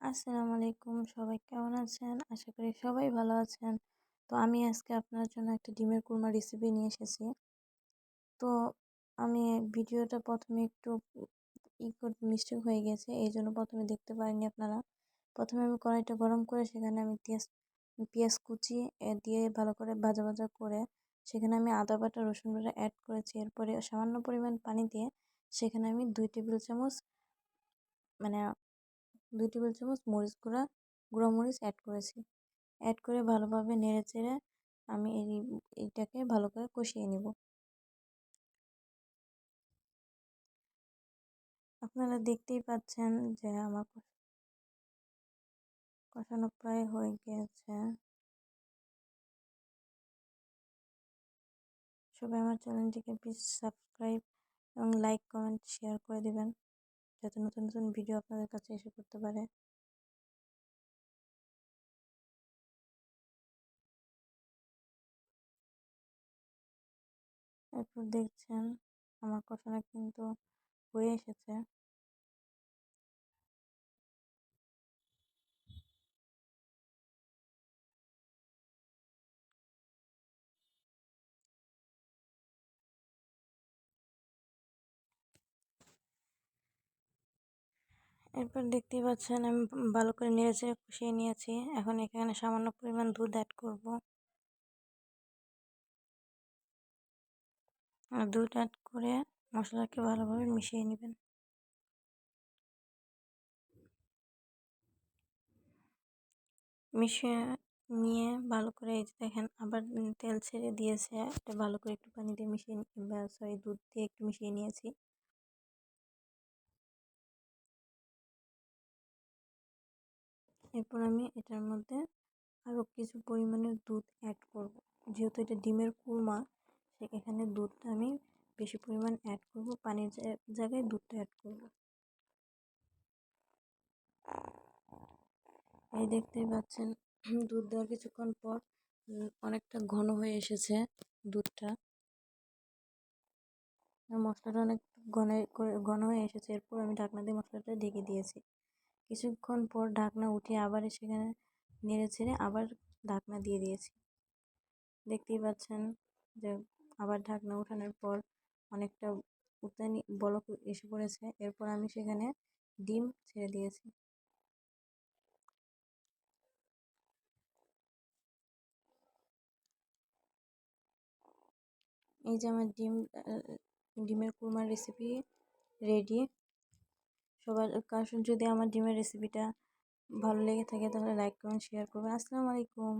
আসসালামু আলাইকুম, সবাই কেমন আছেন? আশা করি সবাই ভালো আছেন। তো আমি আজকে আপনার জন্য একটা ডিমের কুরমা রেসিপি নিয়ে এসেছি। তো আমি ভিডিওটা প্রথমে একটু মিস্টেক হয়ে গেছে, এই জন্য প্রথমে দেখতে পারিনি আপনারা। প্রথমে আমি কড়াইটা গরম করে সেখানে আমি পেঁয়াজ পেঁয়াজ কুচি দিয়ে ভালো করে ভাজা ভাজা করে সেখানে আমি আদা বাটা, রসুন বাটা অ্যাড করেছি। এরপরে সামান্য পরিমাণ পানি দিয়ে সেখানে আমি দুই টেবিল চামচ মানে দুই টেবিল চামচ মরিচ গুঁড়া, গুঁড়ো মরিচ অ্যাড করেছি। অ্যাড করে ভালোভাবে নেড়ে চেড়ে আমি এই এইটাকে ভালো করে কষিয়ে নিব। আপনারা দেখতেই পাচ্ছেন যে আমার কষানো প্রায় হয়ে গিয়েছে সবাই আমার চ্যানেলটিকে প্লিজ সাবস্ক্রাইব এবং লাইক কমেন্ট শেয়ার করে দেবেন। যাতে নতুন নতুন ভিডিও আপনাদের কাছে এসে পড়তে পারে। এরপর দেখছেন, আমার কষানো কিন্তু হয়ে এসেছে। এরপর দেখতেই পাচ্ছেন আমি ভালো করে নেড়েচেড়ে কষিয়ে নিয়েছি। এখন এখানে সামান্য পরিমাণ দুধ অ্যাড করব। আর দুধ অ্যাড করে মশলাকে ভালোভাবে মিশিয়ে নেবেন। মিশিয়ে নিয়ে ভালো করে এই যে দেখেন আবার তেল ছেড়ে দিয়েছে। এটা ভালো করে একটু পানি দিয়ে মিশিয়ে সরি দুধ দিয়ে একটু মিশিয়ে নিয়েছি। এরপর আমি এটার মধ্যে আরও কিছু পরিমাণের দুধ অ্যাড করব। যেহেতু এটা ডিমের কুরমা সে এখানে দুধটা আমি বেশি পরিমাণ অ্যাড করব। পানির জায়গায় দুধটা অ্যাড করব। এই দেখতেই পাচ্ছেন, দুধ দেওয়ার কিছুক্ষণ পর অনেকটা ঘন হয়ে এসেছে দুধটা। মশলাটা অনেক ঘন করে ঘন হয়ে এসেছে। এরপর আমি ঢাকনা দিয়ে মশলাটা ঢেকে দিয়েছি। কিছুক্ষণ পর ঢাকনা উঠিয়ে আবার সেখানে নেড়ে ছেড়ে আবার ঢাকনা দিয়ে দিয়েছি। দেখতেই পাচ্ছেন যে আবার ঢাকনা উঠানোর পর অনেকটা উতানি বলক এসে পড়েছে। এরপর আমি সেখানে ডিম ছেড়ে দিয়েছি। এই যে আমার ডিম ডিমের কুরমার রেসিপি রেডি সবার কারণ যদি আমার ডিমের রেসিপিটা ভালো লেগে থাকে তাহলে লাইক কমেন্ট শেয়ার করবেন। আসসালামু আলাইকুম।